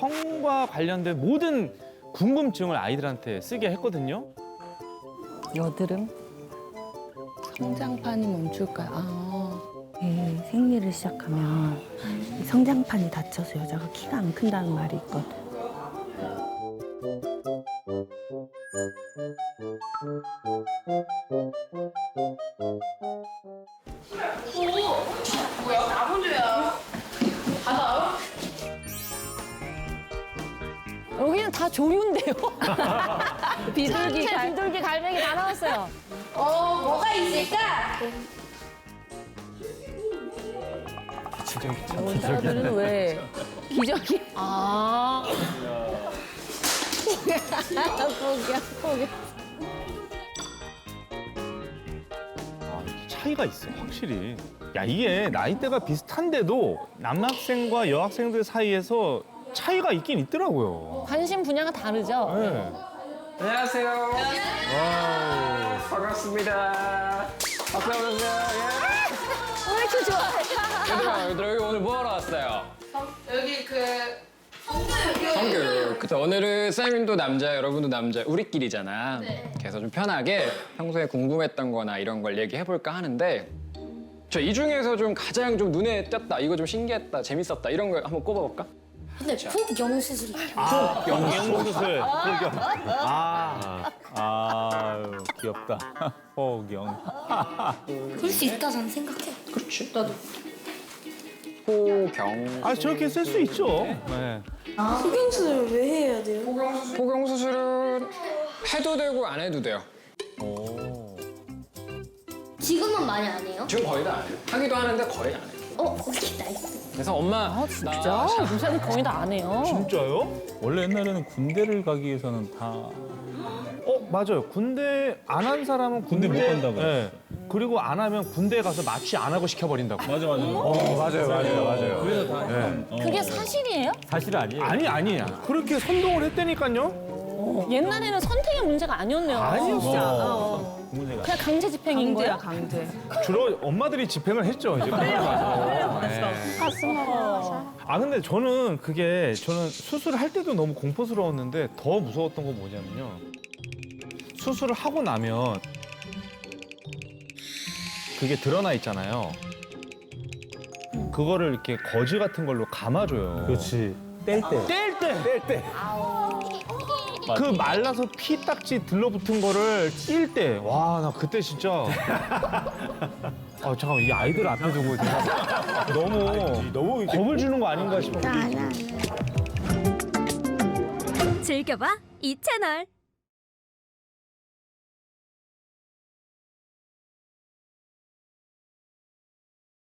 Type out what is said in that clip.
성과 관련된 모든 궁금증을 아이들한테 쓰게 했거든요. 여드름? 성장판이 멈출까요? 아. 예, 생리를 시작하면 이 성장판이 닫혀서 여자가 키가 안 큰다는 말이 있거든. 여기는 다 조류인데요. 비둘기, 갈, 비둘기, 갈매기 다 나왔어요. 어, 뭐가 있을까? 여자들은 왜 기저귀? 아. 포기야, 포기. 아, 차이가 있어, 확실히. 야, 이게 나이대가 비슷한데도 남학생과 여학생들 사이에서 차이가 있긴 있더라고요. 관심 분야가 다르죠? 네. 안녕하세요. 와우. 반갑습니다. 박수 한번 주세요. 왜 이렇게 좋아해? 예. 얘들아, 얘들아, 여기 오늘 뭐 하러 왔어요? 여기 그 성교육. 그쵸, 오늘은 쌤도 남자, 여러분도 남자, 우리끼리잖아. 그래서 좀 편하게 평소에 궁금했던 거나 이런 걸 얘기해볼까 하는데 저 이 중에서 좀 가장 좀 눈에 띄었다, 이거 좀 신기했다, 재밌었다 이런 걸 한번 꼽아볼까? 근데 폭염수술이 영수술. 아, 아유, 귀엽다. 호경. 그럴 수 있다 저는 생각해. 그렇지. 나도. 호경. 아, 저렇게 쓸 수 있죠. 네. 폭염수술 왜 해야 돼요? 포경 수술은 해도 되고 안 해도 돼요. 지금은 많이 안 해요? 지금 거의 다 안 해요. 하기도 하는데 거의 안 해요. 어, 오케이 나이스. 그래서 엄마 아, 진짜? 요새는 거의 다 안 해요. 진짜요? 원래 옛날에는 군대를 가기 위해서는 다 어, 맞아요. 군대 안 한 사람은 군대, 군대 못 간다고 네. 그리고 안 하면 군대 가서 마취 안 하고 시켜버린다고. 맞아 맞아. 어, 맞아요, 맞아요, 맞아요. 그래서 다 어. 그게 사실이에요? 사실 아니에요. 아니, 아니야. 그렇게 선동을 했다니까요? 옛날에는 선택의 문제가 아니었네요. 아니었어. 진짜. 어. 문제가. 그냥 강제 집행인 거예요? 강제. 주로 엄마들이 집행을 했죠. 이제 끌려 가서. 네. 가슴 아파. 아 근데 저는 그게 저는 수술을 할 때도 너무 공포스러웠는데 더 무서웠던 건 뭐냐면요. 수술을 하고 나면 그게 드러나 있잖아요. 그거를 이렇게 거즈 같은 걸로 감아줘요. 그렇지. 뗄 때. 뗄 때! 뗄 때! 그 말라서 피 딱지 들러붙은 거를 띨 때, 와, 나 그때 진짜. 아, 잠깐만, 이 아이들 앞에 두고 제가 너무, 너무 겁을 주는 거 아닌가 싶어. 즐겨봐 이 채널.